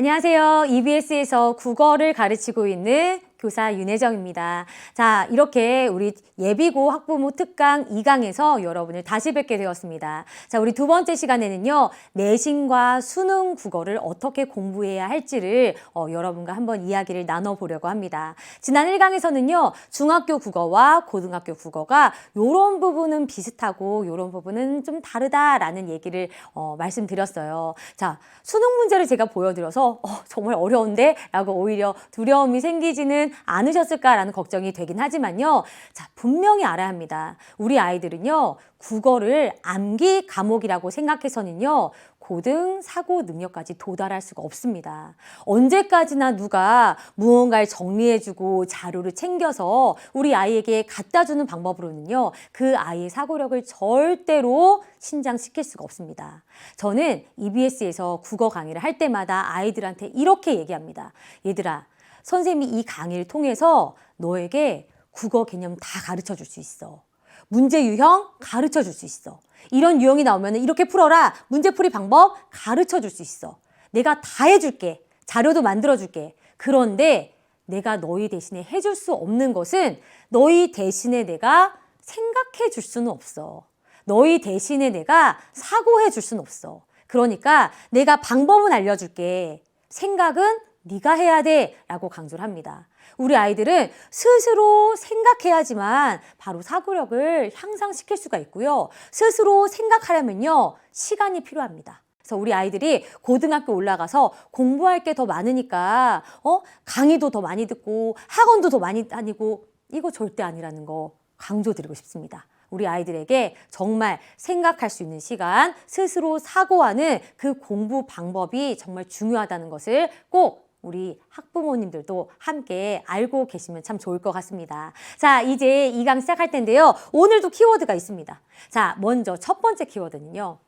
안녕하세요. EBS에서 국어를 가르치고 있는 교사 윤혜정입니다. 자, 이렇게 우리 예비고 학부모 특강 2강에서 여러분을 다시 뵙게 되었습니다. 자, 우리 두 번째 시간에는요, 내신과 수능 국어를 어떻게 공부해야 할지를 어, 여러분과 한번 이야기를 나눠보려고 합니다. 지난 1강에서는요, 중학교 국어와 고등학교 국어가 이런 부분은 비슷하고 이런 부분은 좀 다르다라는 얘기를 어, 말씀드렸어요. 자, 수능 문제를 제가 보여드려서 어, 정말 어려운데? 라고 오히려 두려움이 생기지는 않으셨을까라는 걱정이 되긴 하지만요. 자, 분명히 알아야 합니다. 우리 아이들은요, 국어를 암기 과목이라고 생각해서는요, 고등 사고 능력까지 도달할 수가 없습니다. 언제까지나 누가 무언가를 정리해주고 자료를 챙겨서 우리 아이에게 갖다 주는 방법으로는요, 그 아이의 사고력을 절대로 신장시킬 수가 없습니다. 저는 EBS에서 국어 강의를 할 때마다 아이들한테 이렇게 얘기합니다. 얘들아, 선생님이 이 강의를 통해서 너에게 국어 개념 다 가르쳐 줄 수 있어. 문제 유형 가르쳐 줄 수 있어. 이런 유형이 나오면 이렇게 풀어라. 문제풀이 방법 가르쳐 줄 수 있어. 내가 다 해줄게. 자료도 만들어 줄게. 그런데 내가 너희 대신에 해줄 수 없는 것은 너희 대신에 내가 생각해 줄 수는 없어. 너희 대신에 내가 사고해 줄 수는 없어. 그러니까 내가 방법은 알려줄게. 생각은 네가 해야 돼 라고 강조를 합니다. 우리 아이들은 스스로 생각해야지만 바로 사고력을 향상시킬 수가 있고요. 스스로 생각하려면요. 시간이 필요합니다. 그래서 우리 아이들이 고등학교 올라가서 공부할 게 더 많으니까 어 강의도 더 많이 듣고 학원도 더 많이 다니고 이거 절대 아니라는 거 강조드리고 싶습니다. 우리 아이들에게 정말 생각할 수 있는 시간, 스스로 사고하는 그 공부 방법이 정말 중요하다는 것을 꼭 우리 학부모님들도 함께 알고 계시면 참 좋을 것 같습니다. 자, 이제 이강 시작할 텐데요. 오늘도 키워드가 있습니다. 자, 먼저 첫 번째 키워드는요.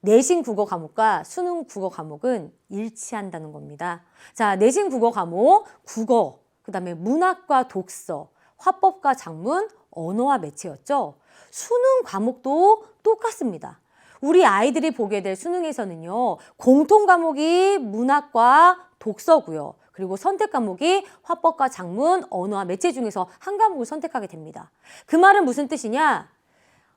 내신 국어 과목과 수능 국어 과목은 일치한다는 겁니다. 자, 내신 국어 과목, 국어, 그 다음에 문학과 독서, 화법과 작문, 언어와 매체였죠. 수능 과목도 똑같습니다. 우리 아이들이 보게 될 수능에서는요, 공통 과목이 문학과 독서고요. 그리고 선택 과목이 화법과 작문, 언어와 매체 중에서 한 과목을 선택하게 됩니다. 그 말은 무슨 뜻이냐?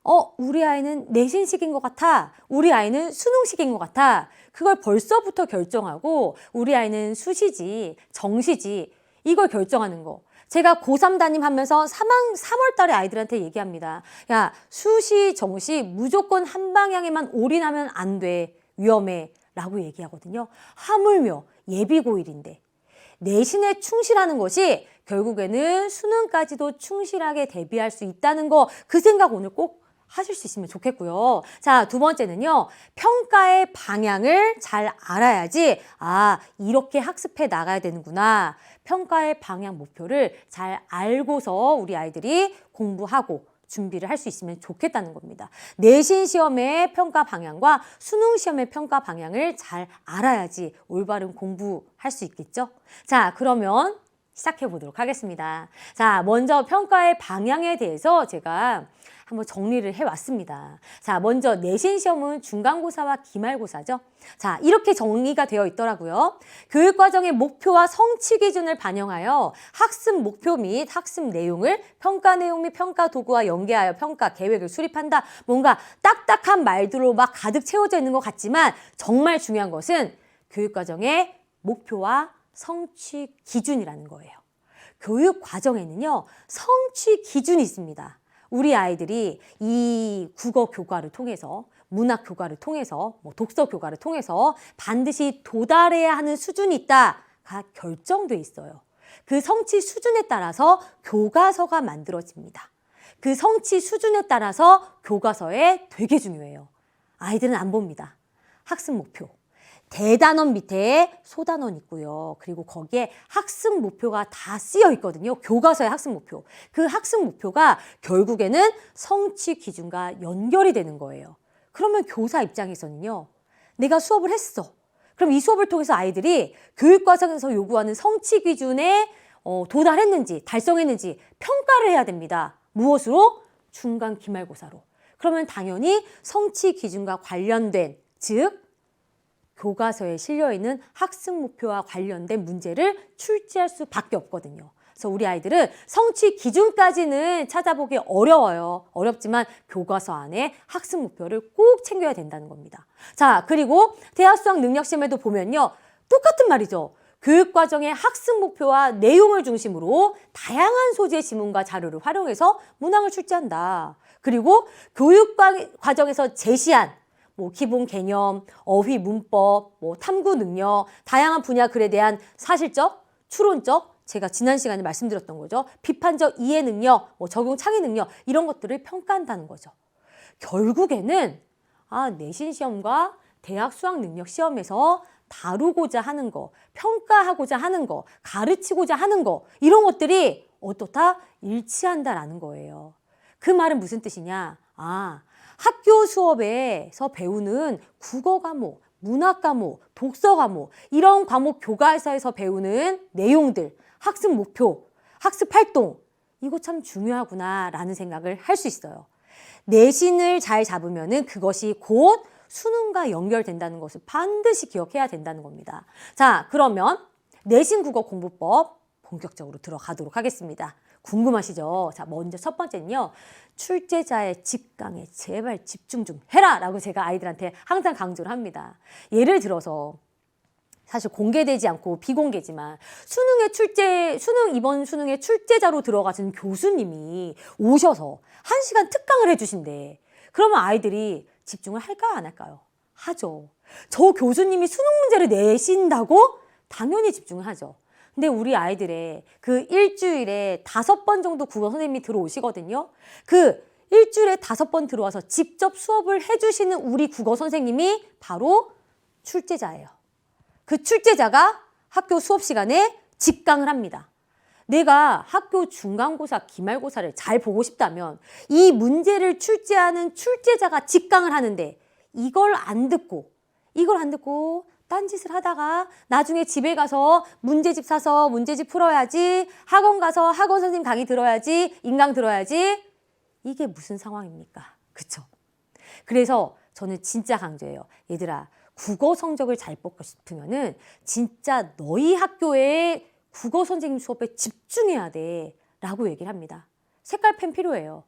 어, 우리 아이는 내신식인 것 같아. 우리 아이는 수능식인 것 같아. 그걸 벌써부터 결정하고 우리 아이는 수시지, 정시지, 이걸 결정하는 거. 제가 고3 담임 하면서 3학, 3월 달에 아이들한테 얘기합니다. 야, 수시, 정시 무조건 한 방향에만 올인하면 안 돼. 위험해. 라고 얘기하거든요. 하물며 예비고일인데. 내신에 충실하는 것이 결국에는 수능까지도 충실하게 대비할 수 있다는 거, 그 생각 오늘 꼭 하실 수 있으면 좋겠고요. 자, 두 번째는요. 평가의 방향을 잘 알아야지, 아, 이렇게 학습해 나가야 되는구나. 평가의 방향 목표를 잘 알고서 우리 아이들이 공부하고 준비를 할 수 있으면 좋겠다는 겁니다. 내신 시험의 평가 방향과 수능 시험의 평가 방향을 잘 알아야지 올바른 공부할 수 있겠죠? 자, 그러면 시작해 보도록 하겠습니다. 자, 먼저 평가의 방향에 대해서 제가 한번 정리를 해 왔습니다. 자, 먼저 내신 시험은 중간고사와 기말고사죠. 자, 이렇게 정리가 되어 있더라고요. 교육 과정의 목표와 성취 기준을 반영하여 학습 목표 및 학습 내용을 평가 내용 및 평가 도구와 연계하여 평가 계획을 수립한다. 뭔가 딱딱한 말들로 막 가득 채워져 있는 것 같지만 정말 중요한 것은 교육 과정의 목표와 성취 기준이라는 거예요. 교육 과정에는요, 성취 기준이 있습니다. 우리 아이들이 이 국어 교과를 통해서 문학 교과를 통해서 뭐 독서 교과를 통해서 반드시 도달해야 하는 수준이 있다가 결정돼 있어요. 그 성취 수준에 따라서 교과서가 만들어집니다. 그 성취 수준에 따라서 교과서에 되게 중요해요. 아이들은 안 봅니다. 학습 목표. 대단원 밑에 소단원 있고요. 그리고 거기에 학습 목표가 다 쓰여 있거든요. 교과서의 학습 목표. 그 학습 목표가 결국에는 성취 기준과 연결이 되는 거예요. 그러면 교사 입장에서는요. 내가 수업을 했어. 그럼 이 수업을 통해서 아이들이 교육과정에서 요구하는 성취 기준에 어, 도달했는지 달성했는지 평가를 해야 됩니다. 무엇으로? 중간 기말고사로. 그러면 당연히 성취 기준과 관련된 즉 교과서에 실려 있는 학습 목표와 관련된 문제를 출제할 수밖에 없거든요. 그래서 우리 아이들은 성취 기준까지는 찾아보기 어려워요. 어렵지만 교과서 안에 학습 목표를 꼭 챙겨야 된다는 겁니다. 자, 그리고 대학 수학 능력 시험에도 보면요. 똑같은 말이죠. 교육과정의 학습 목표와 내용을 중심으로 다양한 소재의 지문과 자료를 활용해서 문항을 출제한다. 그리고 교육 과정에서 제시한 뭐 기본 개념, 어휘 문법, 뭐 탐구 능력, 다양한 분야 글에 대한 사실적, 추론적, 제가 지난 시간에 말씀드렸던 거죠. 비판적 이해 능력, 뭐 적용 창의 능력 이런 것들을 평가한다는 거죠. 결국에는 아, 내신 시험과 대학 수학 능력 시험에서 다루고자 하는 거, 평가하고자 하는 거, 가르치고자 하는 거 이런 것들이 어떻다 일치한다라는 거예요. 그 말은 무슨 뜻이냐? 아, 학교 수업에서 배우는 국어 과목, 문학 과목, 독서 과목, 이런 과목 교과서에서 배우는 내용들, 학습 목표, 학습 활동, 이거 참 중요하구나라는 생각을 할 수 있어요. 내신을 잘 잡으면은 그것이 곧 수능과 연결된다는 것을 반드시 기억해야 된다는 겁니다. 자, 그러면 내신 국어 공부법 본격적으로 들어가도록 하겠습니다. 궁금하시죠? 자, 먼저 첫 번째는요. 출제자의 직강에 제발 집중 좀 해라! 라고 제가 아이들한테 항상 강조를 합니다. 예를 들어서 사실 공개되지 않고 비공개지만 수능에 출제 수능 이번 수능에 출제자로 들어가신 교수님이 오셔서 한 시간 특강을 해주신대. 그러면 아이들이 집중을 할까요 안 할까요? 하죠. 저 교수님이 수능 문제를 내신다고 당연히 집중을 하죠. 근데 우리 아이들의 그 일주일에 다섯 번 정도 국어 선생님이 들어오시거든요. 그 일주일에 다섯 번 들어와서 직접 수업을 해주시는 우리 국어 선생님이 바로 출제자예요. 그 출제자가 학교 수업 시간에 직강을 합니다. 내가 학교 중간고사, 기말고사를 잘 보고 싶다면 이 문제를 출제하는 출제자가 직강을 하는데 이걸 안 듣고 이걸 안 듣고 딴짓을 하다가 나중에 집에 가서 문제집 사서 문제집 풀어야지 학원 가서 학원 선생님 강의 들어야지 인강 들어야지 이게 무슨 상황입니까? 그쵸? 그래서 저는 진짜 강조해요. 얘들아 국어 성적을 잘 뽑고 싶으면은 진짜 너희 학교에 국어 선생님 수업에 집중해야 돼 라고 얘기를 합니다. 색깔 펜 필요해요.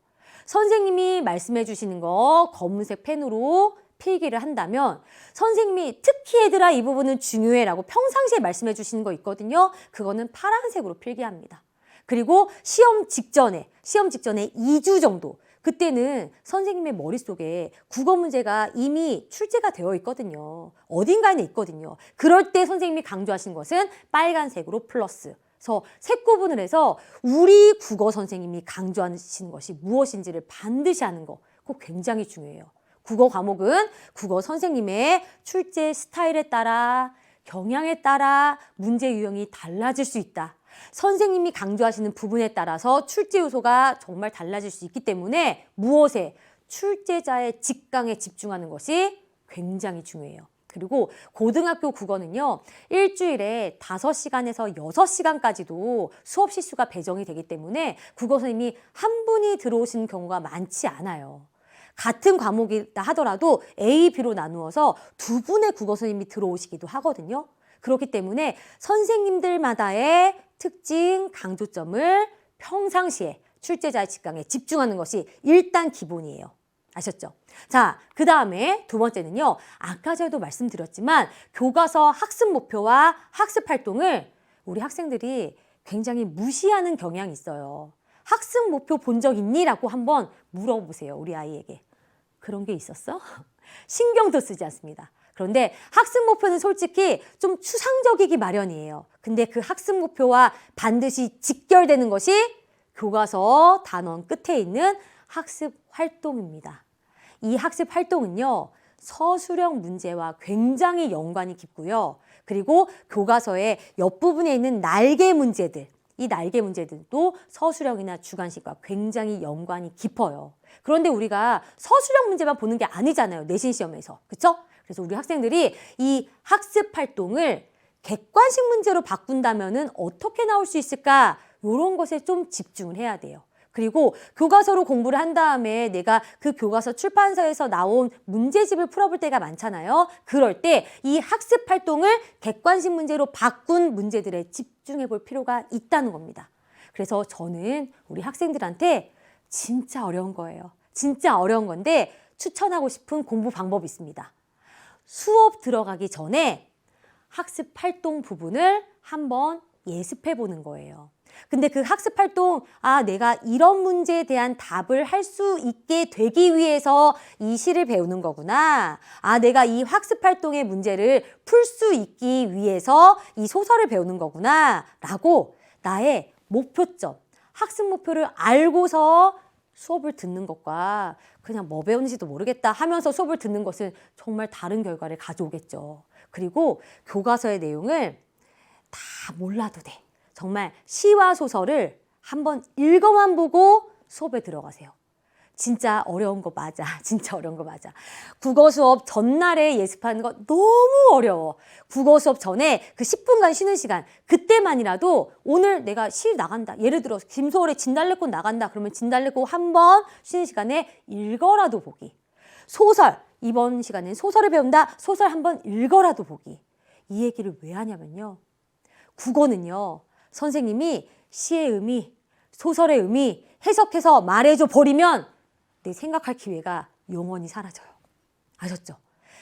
선생님이 말씀해 주시는 거 검은색 펜으로 필기를 한다면 선생님이 특히 얘들아 이 부분은 중요해 라고 평상시에 말씀해 주시는 거 있거든요. 그거는 파란색으로 필기합니다. 그리고 시험 직전에, 시험 직전에 2주 정도 그때는 선생님의 머릿속에 국어 문제가 이미 출제가 되어 있거든요. 어딘가에 있거든요. 그럴 때 선생님이 강조하신 것은 빨간색으로 플러스. 그래서 색 구분을 해서 우리 국어 선생님이 강조하시는 것이 무엇인지를 반드시 하는 거. 그거 굉장히 중요해요. 국어 과목은 국어 선생님의 출제 스타일에 따라 경향에 따라 문제 유형이 달라질 수 있다. 선생님이 강조하시는 부분에 따라서 출제 요소가 정말 달라질 수 있기 때문에 무엇에 출제자의 직강에 집중하는 것이 굉장히 중요해요. 그리고 고등학교 국어는요, 일주일에 다섯 시간에서 여섯 시간까지도 수업 시수가 배정이 되기 때문에 국어 선생님이 한 분이 들어오시는 경우가 많지 않아요. 같은 과목이다 하더라도 A, B로 나누어서 두 분의 국어 선생님이 들어오시기도 하거든요. 그렇기 때문에 선생님들마다의 특징, 강조점을 평상시에 출제자의 직강에 집중하는 것이 일단 기본이에요. 아셨죠? 자, 그 다음에 두 번째는요. 아까 전에도 말씀드렸지만 교과서 학습 목표와 학습 활동을 우리 학생들이 굉장히 무시하는 경향이 있어요. 학습 목표 본 적 있니? 라고 한번 물어보세요. 우리 아이에게. 그런 게 있었어? 신경도 쓰지 않습니다. 그런데 학습 목표는 솔직히 좀 추상적이기 마련이에요. 근데 그 학습 목표와 반드시 직결되는 것이 교과서 단원 끝에 있는 학습 활동입니다. 이 학습 활동은요, 서술형 문제와 굉장히 연관이 깊고요. 그리고 교과서의 옆부분에 있는 날개 문제들, 이 날개 문제들도 서술형이나 주관식과 굉장히 연관이 깊어요. 그런데 우리가 서술형 문제만 보는 게 아니잖아요. 내신 시험에서. 그쵸? 그래서 우리 학생들이 이 학습 활동을 객관식 문제로 바꾼다면은 어떻게 나올 수 있을까? 이런 것에 좀 집중을 해야 돼요. 그리고 교과서로 공부를 한 다음에 내가 그 교과서 출판사에서 나온 문제집을 풀어볼 때가 많잖아요. 그럴 때 이 학습 활동을 객관식 문제로 바꾼 문제들에 집중해 볼 필요가 있다는 겁니다. 그래서 저는 우리 학생들한테 진짜 어려운 거예요. 진짜 어려운 건데 추천하고 싶은 공부 방법이 있습니다. 수업 들어가기 전에 학습 활동 부분을 한번 예습해 보는 거예요. 근데 그 학습 활동, 아, 내가 이런 문제에 대한 답을 할 수 있게 되기 위해서 이 시를 배우는 거구나. 아, 내가 이 학습 활동의 문제를 풀 수 있기 위해서 이 소설을 배우는 거구나. 라고 나의 목표점, 학습 목표를 알고서 수업을 듣는 것과 그냥 뭐 배우는지도 모르겠다 하면서 수업을 듣는 것은 정말 다른 결과를 가져오겠죠. 그리고 교과서의 내용을 다 몰라도 돼. 정말 시와 소설을 한번 읽어만 보고 수업에 들어가세요. 진짜 어려운 거 맞아. 진짜 어려운 거 맞아. 국어 수업 전날에 예습하는 거 너무 어려워. 국어 수업 전에 그 10분간 쉬는 시간, 그때만이라도 오늘 내가 시 나간다. 예를 들어 김소월의 진달래꽃 나간다. 그러면 진달래꽃 한 번 쉬는 시간에 읽어라도 보기. 소설, 이번 시간엔 소설을 배운다. 소설 한 번 읽어라도 보기. 이 얘기를 왜 하냐면요. 국어는요, 선생님이 시의 의미, 소설의 의미 해석해서 말해줘 버리면 내 생각할 기회가 영원히 사라져요. 아셨죠?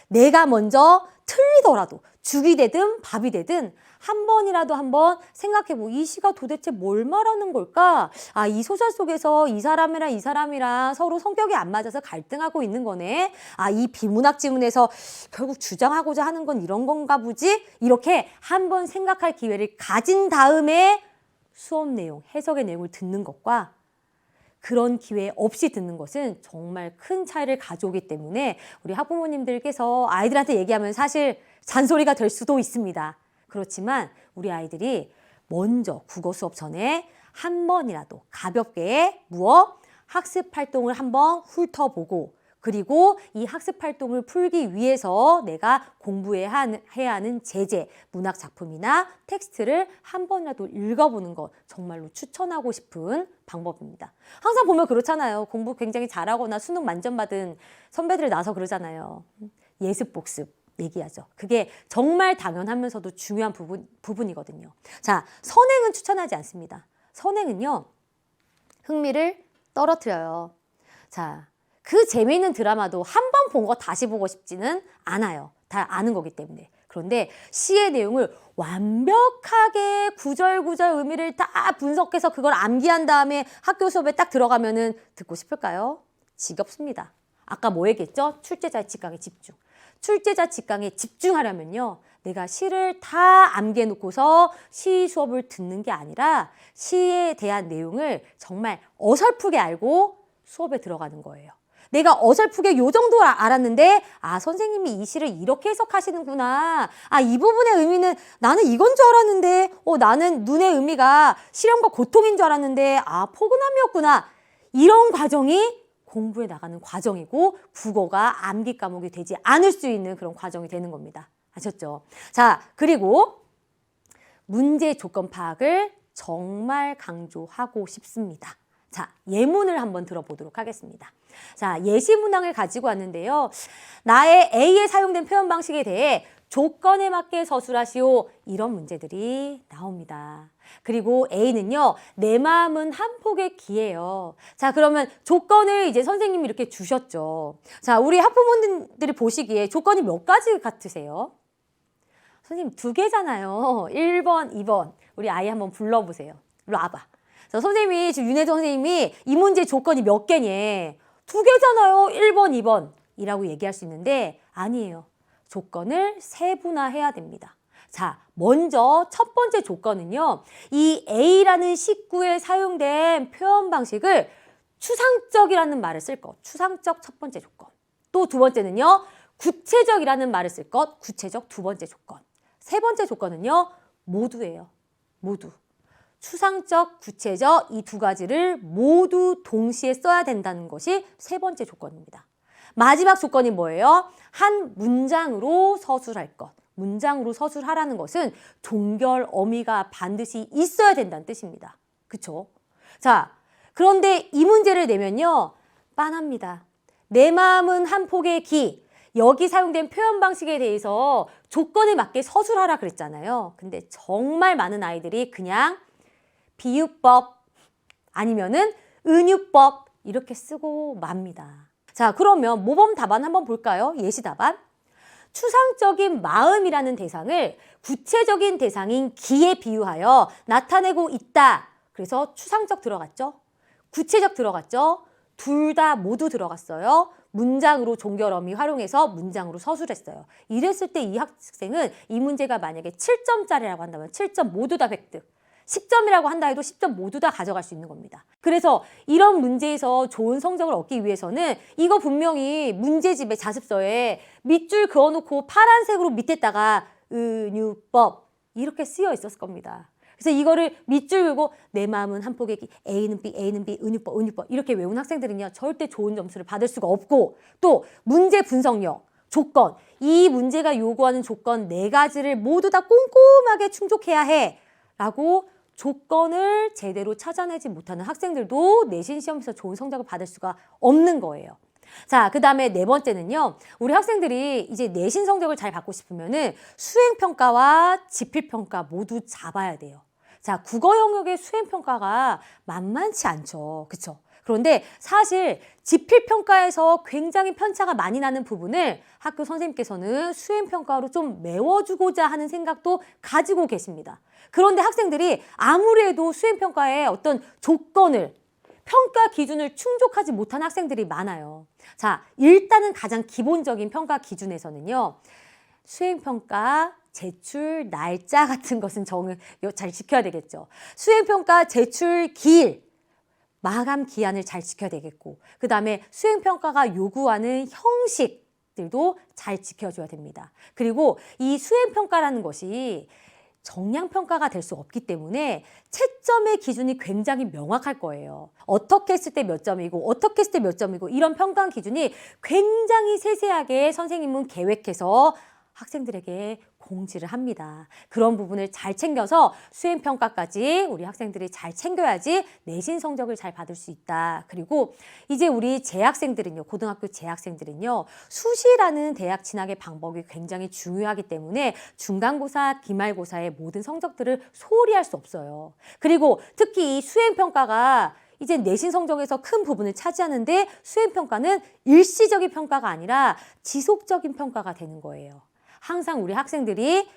내가 먼저 틀리더라도 죽이 되든 밥이 되든 한 번이라도 한번 생각해보. 이 시가 도대체 뭘 말하는 걸까? 아, 이 소설 속에서 이 사람이랑 이 사람이랑 서로 성격이 안 맞아서 갈등하고 있는 거네. 아, 이 비문학 지문에서 결국 주장하고자 하는 건 이런 건가 보지? 이렇게 한 번 생각할 기회를 가진 다음에 수업 내용, 해석의 내용을 듣는 것과 그런 기회 없이 듣는 것은 정말 큰 차이를 가져오기 때문에 우리 학부모님들께서 아이들한테 얘기하면 사실 잔소리가 될 수도 있습니다. 그렇지만 우리 아이들이 먼저 국어 수업 전에 한 번이라도 가볍게 무엇 학습 활동을 한번 훑어보고 그리고 이 학습 활동을 풀기 위해서 내가 공부해야 하는, 제재, 문학 작품이나 텍스트를 한 번이라도 읽어보는 것 정말로 추천하고 싶은 방법입니다. 항상 보면 그렇잖아요. 공부 굉장히 잘하거나 수능 만점 받은 선배들 나서 그러잖아요. 예습 복습. 얘기하죠. 그게 정말 당연하면서도 중요한 부분, 부분이거든요. 자, 선행은 추천하지 않습니다. 선행은요, 흥미를 떨어뜨려요. 자, 그 재미있는 드라마도 한 번 본 거 다시 보고 싶지는 않아요. 다 아는 거기 때문에. 그런데 시의 내용을 완벽하게 구절구절 의미를 다 분석해서 그걸 암기한 다음에 학교 수업에 딱 들어가면은 듣고 싶을까요? 지겹습니다. 아까 뭐 얘기했죠? 출제자의 직강에 집중. 출제자 직강에 집중하려면요. 내가 시를 다 암기해 놓고서 시 수업을 듣는 게 아니라 시에 대한 내용을 정말 어설프게 알고 수업에 들어가는 거예요. 내가 어설프게 요 정도 아- 알았는데 아 선생님이 이 시를 이렇게 해석하시는구나. 아 이 부분의 의미는 나는 이건 줄 알았는데 어 나는 눈의 의미가 시련과 고통인 줄 알았는데 아 포근함이었구나. 이런 과정이 공부에 나가는 과정이고 국어가 암기 과목이 되지 않을 수 있는 그런 과정이 되는 겁니다. 아셨죠? 자, 그리고 문제 조건 파악을 정말 강조하고 싶습니다. 자, 예문을 한번 들어보도록 하겠습니다. 자, 예시 문항을 가지고 왔는데요. 나의 A에 사용된 표현 방식에 대해 조건에 맞게 서술하시오. 이런 문제들이 나옵니다. 그리고 A는요, 내 마음은 한 폭의 기예요. 자, 그러면 조건을 이제 선생님이 이렇게 주셨죠. 자, 우리 학부모님들이 보시기에 조건이 몇 가지 같으세요? 선생님 두 개잖아요. 1번, 2번. 우리 아이 한번 불러보세요. 일로 와봐. 자, 선생님이 지금 윤혜정 선생님이 이 문제 조건이 몇 개니? 두 개잖아요. 1번, 2번. 이라고 얘기할 수 있는데 아니에요. 조건을 세분화해야 됩니다. 자, 먼저 첫 번째 조건은요. 이 A라는 식구에 사용된 표현 방식을 추상적이라는 말을 쓸 것. 추상적 첫 번째 조건. 또 두 번째는요. 구체적이라는 말을 쓸 것. 구체적 두 번째 조건. 세 번째 조건은요. 모두예요. 모두. 추상적, 구체적 이 두 가지를 모두 동시에 써야 된다는 것이 세 번째 조건입니다. 마지막 조건이 뭐예요? 한 문장으로 서술할 것. 문장으로 서술하라는 것은 종결 어미가 반드시 있어야 된다는 뜻입니다. 그쵸? 자, 그런데 이 문제를 내면요. 빤합니다. 내 마음은 한 폭의 기. 여기 사용된 표현 방식에 대해서 조건에 맞게 서술하라 그랬잖아요. 근데 정말 많은 아이들이 그냥 비유법 아니면은 은유법 이렇게 쓰고 맙니다. 자, 그러면 모범 답안 한번 볼까요? 예시 답안. 추상적인 마음이라는 대상을 구체적인 대상인 기에 비유하여 나타내고 있다. 그래서 추상적 들어갔죠? 구체적 들어갔죠? 둘 다 모두 들어갔어요. 문장으로 종결어미 활용해서 문장으로 서술했어요. 이랬을 때 이 학생은 이 문제가 만약에 7점짜리라고 한다면 7점 모두 다 획득. 10점이라고 한다 해도 10점 모두 다 가져갈 수 있는 겁니다. 그래서 이런 문제에서 좋은 성적을 얻기 위해서는 이거 분명히 문제집에 자습서에 밑줄 그어놓고 파란색으로 밑에다가 은유법 이렇게 쓰여 있었을 겁니다. 그래서 이거를 밑줄 그고 내 마음은 한 폭의 기, A는 B, A는 B, 은유법, 은유법 이렇게 외운 학생들은요 절대 좋은 점수를 받을 수가 없고 또 문제 분석력, 조건 이 문제가 요구하는 조건 네 가지를 모두 다 꼼꼼하게 충족해야 해 라고 조건을 제대로 찾아내지 못하는 학생들도 내신 시험에서 좋은 성적을 받을 수가 없는 거예요. 자, 그 다음에 네 번째는요. 우리 학생들이 이제 내신 성적을 잘 받고 싶으면은 수행평가와 지필평가 모두 잡아야 돼요. 자, 국어 영역의 수행평가가 만만치 않죠. 그쵸? 그런데 사실 지필평가에서 굉장히 편차가 많이 나는 부분을 학교 선생님께서는 수행평가로 좀 메워주고자 하는 생각도 가지고 계십니다. 그런데 학생들이 아무리 해도 수행평가에 어떤 조건을 평가 기준을 충족하지 못한 학생들이 많아요. 자, 일단은 가장 기본적인 평가 기준에서는요. 수행평가 제출 날짜 같은 것은 정을 잘 지켜야 되겠죠. 수행평가 제출 기일, 마감 기한을 잘 지켜야 되겠고, 그 다음에 수행평가가 요구하는 형식들도 잘 지켜줘야 됩니다. 그리고 이 수행평가라는 것이 정량평가가 될 수 없기 때문에 채점의 기준이 굉장히 명확할 거예요. 어떻게 했을 때 몇 점이고, 어떻게 했을 때 몇 점이고, 이런 평가 기준이 굉장히 세세하게 선생님은 계획해서 학생들에게 공지를 합니다. 그런 부분을 잘 챙겨서 수행평가까지 우리 학생들이 잘 챙겨야지 내신 성적을 잘 받을 수 있다. 그리고 이제 우리 재학생들은요, 고등학교 재학생들은요, 수시라는 대학 진학의 방법이 굉장히 중요하기 때문에 중간고사, 기말고사의 모든 성적들을 소홀히 할 수 없어요. 그리고 특히 이 수행평가가 이제 내신 성적에서 큰 부분을 차지하는데 수행평가는 일시적인 평가가 아니라 지속적인 평가가 되는 거예요. 항상 우리 학생들이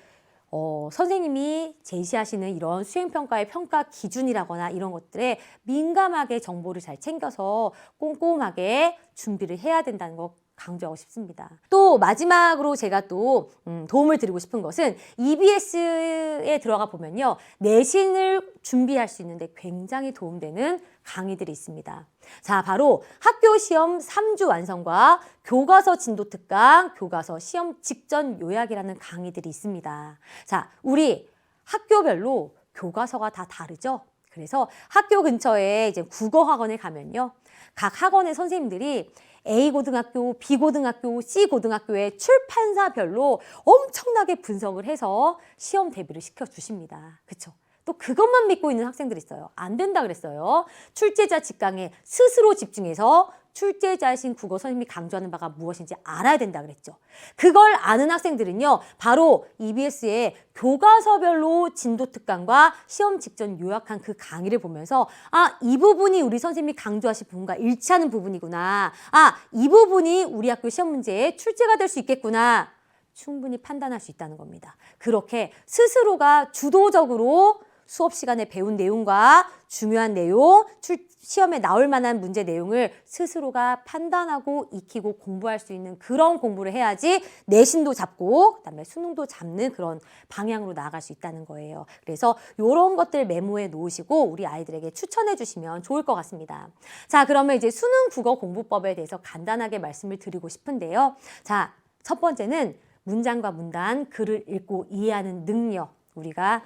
어, 선생님이 제시하시는 이런 수행평가의 평가 기준이라거나 이런 것들에 민감하게 정보를 잘 챙겨서 꼼꼼하게 준비를 해야 된다는 거 강조하고 싶습니다. 또 마지막으로 제가 또 음, 도움을 드리고 싶은 것은 EBS에 들어가 보면요. 내신을 준비할 수 있는데 굉장히 도움되는 강의들이 있습니다. 자, 바로 학교 시험 3주 완성과 교과서 진도 특강, 교과서 시험 직전 요약이라는 강의들이 있습니다. 자, 우리 학교별로 교과서가 다 다르죠? 그래서 학교 근처에 이제 국어 학원에 가면요. 각 학원의 선생님들이 A 고등학교, B 고등학교, C 고등학교의 출판사별로 엄청나게 분석을 해서 시험 대비를 시켜 주십니다. 그렇죠? 또 그것만 믿고 있는 학생들이 있어요. 안 된다 그랬어요. 출제자 직강에 스스로 집중해서 출제자이신 국어 선생님이 강조하는 바가 무엇인지 알아야 된다 그랬죠. 그걸 아는 학생들은요, 바로 EBS의 교과서별로 진도 특강과 시험 직전 요약한 그 강의를 보면서 아, 이 부분이 우리 선생님이 강조하신 부분과 일치하는 부분이구나. 아, 이 부분이 우리 학교 시험 문제에 출제가 될 수 있겠구나. 충분히 판단할 수 있다는 겁니다. 그렇게 스스로가 주도적으로 수업 시간에 배운 내용과 중요한 내용, 출, 시험에 나올 만한 문제 내용을 스스로가 판단하고 익히고 공부할 수 있는 그런 공부를 해야지 내신도 잡고 그다음에 수능도 잡는 그런 방향으로 나아갈 수 있다는 거예요. 그래서 이런 것들 메모해 놓으시고 우리 아이들에게 추천해 주시면 좋을 것 같습니다. 자, 그러면 이제 수능 국어 공부법에 대해서 간단하게 말씀을 드리고 싶은데요. 자, 첫 번째는 문장과 문단, 글을 읽고 이해하는 능력. 우리가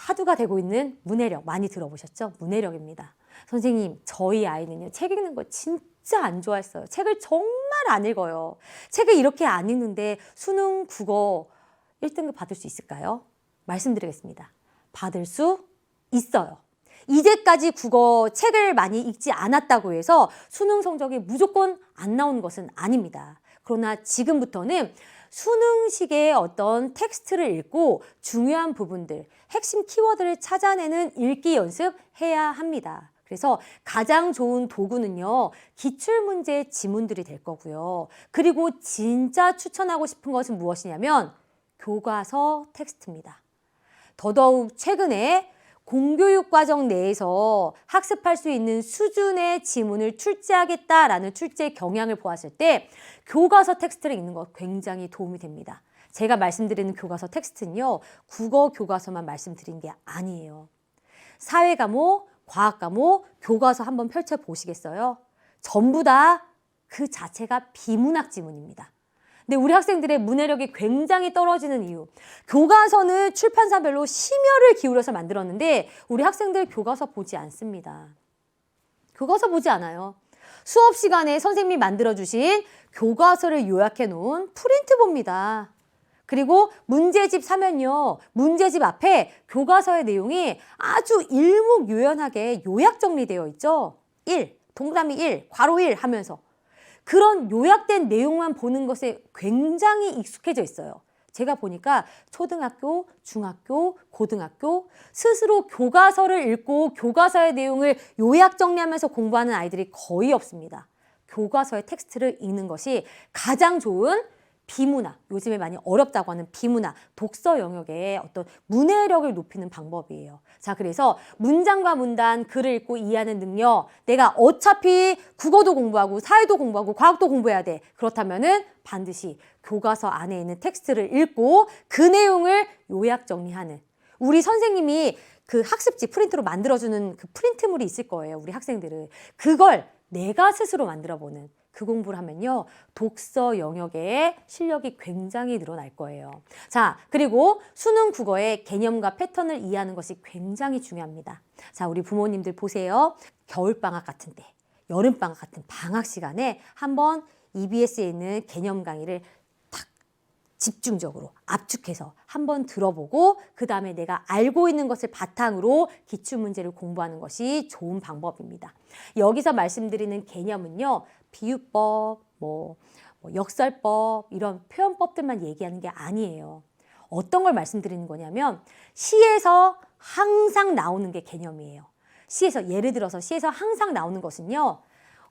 화두가 되고 있는 문해력 많이 들어보셨죠? 문해력입니다. 선생님, 저희 아이는요, 책 읽는 거 진짜 안 좋아했어요. 책을 정말 안 읽어요. 책을 이렇게 안 읽는데 수능 국어 1등급 받을 수 있을까요? 말씀드리겠습니다. 받을 수 있어요. 이제까지 국어 책을 많이 읽지 않았다고 해서 수능 성적이 무조건 안 나오는 것은 아닙니다. 그러나 지금부터는 수능식의 어떤 텍스트를 읽고 중요한 부분들, 핵심 키워드를 찾아내는 읽기 연습해야 합니다. 그래서 가장 좋은 도구는요, 기출문제 지문들이 될 거고요. 그리고 진짜 추천하고 싶은 것은 무엇이냐면 교과서 텍스트입니다. 더더욱 최근에 공교육 과정 내에서 학습할 수 있는 수준의 지문을 출제하겠다라는 출제 경향을 보았을 때 교과서 텍스트를 읽는 것 굉장히 도움이 됩니다. 제가 말씀드리는 교과서 텍스트는요, 국어 교과서만 말씀드린 게 아니에요. 사회 과목, 과학 과목, 교과서 한번 펼쳐 보시겠어요? 전부 다 그 자체가 비문학 지문입니다. 근데 우리 학생들의 문해력이 굉장히 떨어지는 이유. 교과서는 출판사별로 심혈을 기울여서 만들었는데 우리 학생들 교과서 보지 않습니다. 교과서 보지 않아요. 수업 시간에 선생님이 만들어주신 교과서를 요약해 놓은 프린트 봅니다. 그리고 문제집 사면요. 문제집 앞에 교과서의 내용이 아주 일목요연하게 요약 정리되어 있죠. 1, 동그라미 1, 괄호 1 하면서. 그런 요약된 내용만 보는 것에 굉장히 익숙해져 있어요. 제가 보니까 초등학교, 중학교, 고등학교 스스로 교과서를 읽고 교과서의 내용을 요약 정리하면서 공부하는 아이들이 거의 없습니다. 교과서의 텍스트를 읽는 것이 가장 좋은 비문학, 요즘에 많이 어렵다고 하는 비문학, 독서 영역의 어떤 문해력을 높이는 방법이에요. 자, 그래서 문장과 문단, 글을 읽고 이해하는 능력, 내가 어차피 국어도 공부하고 사회도 공부하고 과학도 공부해야 돼. 그렇다면은 반드시 교과서 안에 있는 텍스트를 읽고 그 내용을 요약 정리하는 우리 선생님이 그 학습지 프린트로 만들어주는 그 프린트물이 있을 거예요. 우리 학생들은. 그걸 내가 스스로 만들어보는 그 공부를 하면요. 독서 영역의 실력이 굉장히 늘어날 거예요. 자, 그리고 수능 국어의 개념과 패턴을 이해하는 것이 굉장히 중요합니다. 자, 우리 부모님들 보세요. 겨울방학 같은 때, 여름방학 같은 방학 시간에 한번 EBS에 있는 개념 강의를 탁 집중적으로 압축해서 한번 들어보고 그 다음에 내가 알고 있는 것을 바탕으로 기출 문제를 공부하는 것이 좋은 방법입니다. 여기서 말씀드리는 개념은요. 비유법, 뭐, 뭐 역설법 이런 표현법들만 얘기하는 게 아니에요. 어떤 걸 말씀드리는 거냐면 시에서 항상 나오는 게 개념이에요. 시에서 예를 들어서 시에서 항상 나오는 것은요.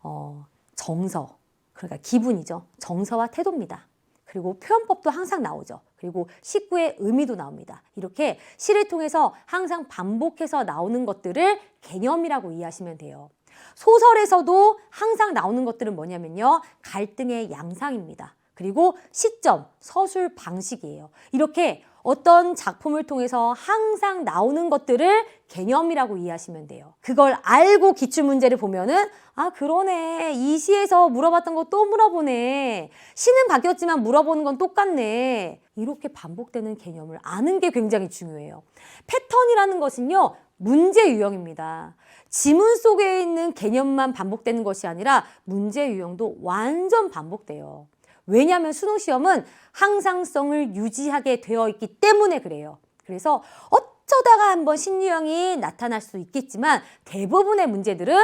어, 정서, 그러니까 기분이죠. 정서와 태도입니다. 그리고 표현법도 항상 나오죠. 그리고 식구의 의미도 나옵니다. 이렇게 시를 통해서 항상 반복해서 나오는 것들을 개념이라고 이해하시면 돼요. 소설에서도 항상 나오는 것들은 뭐냐면요. 갈등의 양상입니다. 그리고 시점, 서술 방식이에요. 이렇게 어떤 작품을 통해서 항상 나오는 것들을 개념이라고 이해하시면 돼요. 그걸 알고 기출 문제를 보면은, 아, 그러네. 이 시에서 물어봤던 거 또 물어보네. 시는 바뀌었지만 물어보는 건 똑같네. 이렇게 반복되는 개념을 아는 게 굉장히 중요해요. 패턴이라는 것은요, 문제 유형입니다. 지문 속에 있는 개념만 반복되는 것이 아니라 문제 유형도 완전 반복돼요. 왜냐하면 수능 시험은 항상성을 유지하게 되어 있기 때문에 그래요. 그래서 어쩌다가 한번 신유형이 나타날 수 있겠지만 대부분의 문제들은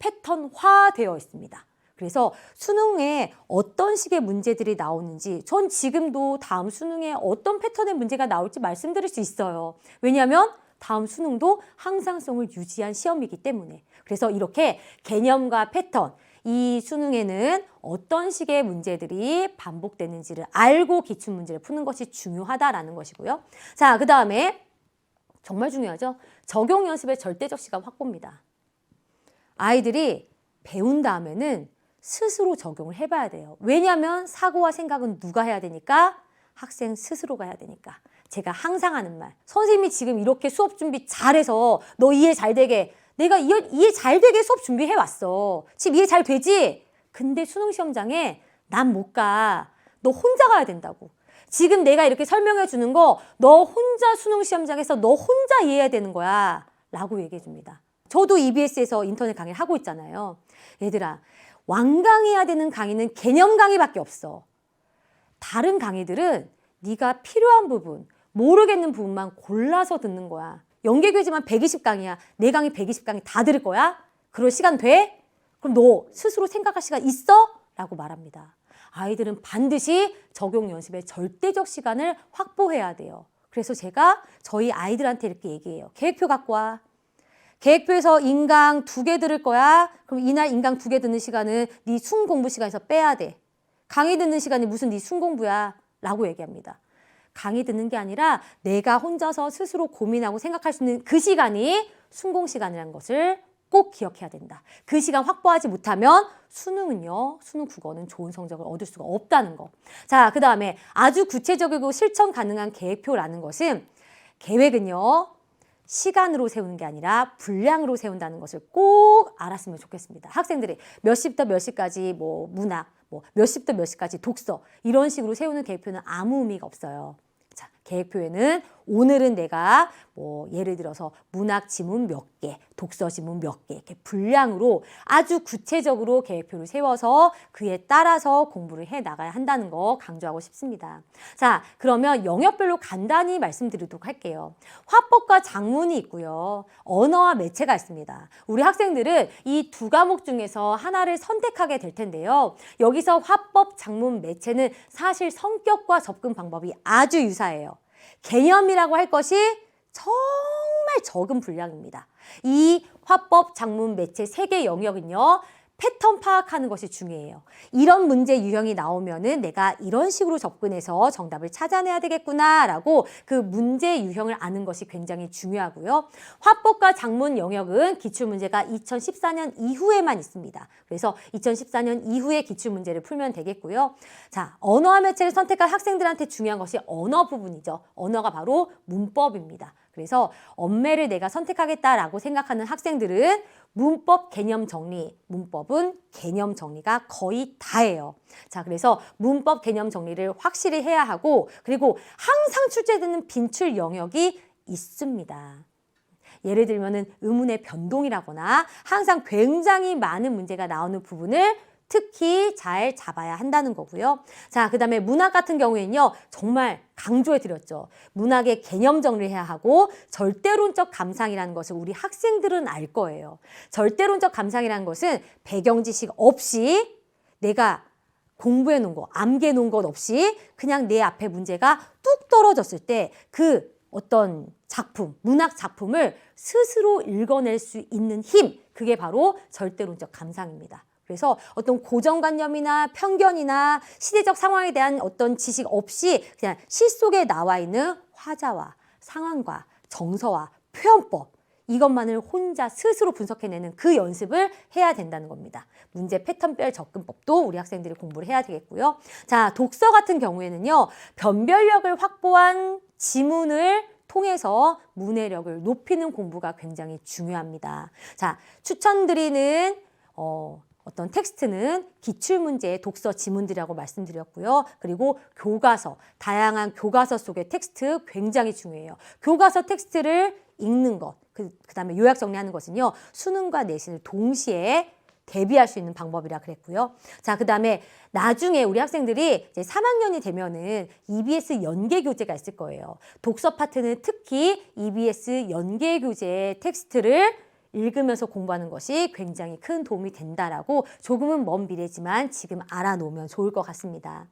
패턴화 되어 있습니다. 그래서 수능에 어떤 식의 문제들이 나오는지 전 지금도 다음 수능에 어떤 패턴의 문제가 나올지 말씀드릴 수 있어요. 왜냐하면 다음 수능도 항상성을 유지한 시험이기 때문에. 그래서 이렇게 개념과 패턴, 이 수능에는 어떤 식의 문제들이 반복되는지를 알고 기출 문제를 푸는 것이 중요하다라는 것이고요. 자, 그 다음에 정말 중요하죠. 적용 연습의 절대적 시간 확보입니다. 아이들이 배운 다음에는 스스로 적용을 해봐야 돼요. 왜냐하면 사고와 생각은 누가 해야 되니까? 학생 스스로가 해야 되니까. 제가 항상 하는 말. 선생님이 지금 이렇게 수업 준비 잘해서 너 이해 잘 되게 내가 이해, 이해 잘 되게 수업 준비해 왔어. 지금 이해 잘 되지? 근데 수능 시험장에 난 못 가. 너 혼자 가야 된다고. 지금 내가 이렇게 설명해 주는 거 너 혼자 수능 시험장에서 너 혼자 이해해야 되는 거야. 라고 얘기해 줍니다. 저도 EBS에서 인터넷 강의를 하고 있잖아요. 얘들아, 완강해야 되는 강의는 개념 강의밖에 없어. 다른 강의들은 네가 필요한 부분, 모르겠는 부분만 골라서 듣는 거야. 연계교재만 120강이야. 내 강의 120강이 다 들을 거야? 그럴 시간 돼? 그럼 너 스스로 생각할 시간 있어? 라고 말합니다. 아이들은 반드시 적용 연습에 절대적 시간을 확보해야 돼요. 그래서 제가 저희 아이들한테 이렇게 얘기해요. 계획표 갖고 와. 계획표에서 인강 두 개 들을 거야. 그럼 이날 인강 두 개 듣는 시간은 네 순 공부 시간에서 빼야 돼. 강의 듣는 시간이 무슨 네 순 공부야. 라고 얘기합니다. 강의 듣는 게 아니라 내가 혼자서 스스로 고민하고 생각할 수 있는 그 시간이 순공 시간이라는 것을 꼭 기억해야 된다. 그 시간 확보하지 못하면 수능은요, 수능 국어는 좋은 성적을 얻을 수가 없다는 거. 자, 그 다음에 아주 구체적이고 실천 가능한 계획표라는 것은 계획은요, 시간으로 세우는 게 아니라 분량으로 세운다는 것을 꼭 알았으면 좋겠습니다. 학생들이 몇 시부터 몇 시까지 뭐 문학, 뭐 몇 시부터 몇 시까지 독서 이런 식으로 세우는 계획표는 아무 의미가 없어요. 자, 계획표에는 오늘은 내가 뭐 예를 들어서 문학 지문 몇 개, 독서 지문 몇 개, 이렇게 분량으로 아주 구체적으로 계획표를 세워서 그에 따라서 공부를 해 나가야 한다는 거 강조하고 싶습니다. 자, 그러면 영역별로 간단히 말씀드리도록 할게요. 화법과 작문이 있고요. 언어와 매체가 있습니다. 우리 학생들은 이 두 과목 중에서 하나를 선택하게 될 텐데요. 여기서 화법, 작문, 매체는 사실 성격과 접근 방법이 아주 유사해요. 개념이라고 할 것이 정말 적은 분량입니다. 이 화법, 작문, 매체 세 개 영역은요. 패턴 파악하는 것이 중요해요. 이런 문제 유형이 나오면은 내가 이런 식으로 접근해서 정답을 찾아내야 되겠구나라고 그 문제 유형을 아는 것이 굉장히 중요하고요. 화법과 작문 영역은 기출 문제가 2014년 이후에만 있습니다. 그래서 2014년 이후에 기출 문제를 풀면 되겠고요. 자, 언어와 매체를 선택한 학생들한테 중요한 것이 언어 부분이죠. 언어가 바로 문법입니다. 그래서 엄매를 내가 선택하겠다라고 생각하는 학생들은 문법 개념 정리, 문법은 개념 정리가 거의 다예요. 자, 그래서 문법 개념 정리를 확실히 해야 하고 그리고 항상 출제되는 빈출 영역이 있습니다. 예를 들면은 의문의 변동이라거나 항상 굉장히 많은 문제가 나오는 부분을 특히 잘 잡아야 한다는 거고요. 자, 그 다음에 문학 같은 경우에는요, 정말 강조해 드렸죠. 문학의 개념 정리를 해야 하고 절대론적 감상이라는 것을 우리 학생들은 알 거예요. 절대론적 감상이라는 것은 배경 지식 없이 내가 공부해 놓은 거, 암기해 놓은 것 없이 그냥 내 앞에 문제가 뚝 떨어졌을 때 그 어떤 작품, 문학 작품을 스스로 읽어낼 수 있는 힘, 그게 바로 절대론적 감상입니다. 그래서 어떤 고정관념이나 편견이나 시대적 상황에 대한 어떤 지식 없이 그냥 시 속에 나와 있는 화자와 상황과 정서와 표현법 이것만을 혼자 스스로 분석해내는 그 연습을 해야 된다는 겁니다. 문제 패턴별 접근법도 우리 학생들이 공부를 해야 되겠고요. 자, 독서 같은 경우에는요, 변별력을 확보한 지문을 통해서 문해력을 높이는 공부가 굉장히 중요합니다. 자, 추천드리는 어, 어떤 텍스트는 기출문제의 독서 지문들이라고 말씀드렸고요. 그리고 교과서, 다양한 교과서 속의 텍스트 굉장히 중요해요. 교과서 텍스트를 읽는 것, 그, 그 다음에 요약 정리하는 것은요. 수능과 내신을 동시에 대비할 수 있는 방법이라 그랬고요. 자, 그 다음에 나중에 우리 학생들이 이제 3학년이 되면은 EBS 연계 교재가 있을 거예요. 독서 파트는 특히 EBS 연계 교재의 텍스트를 읽으면서 공부하는 것이 굉장히 큰 도움이 된다라고 조금은 먼 미래지만 지금 알아놓으면 좋을 것 같습니다.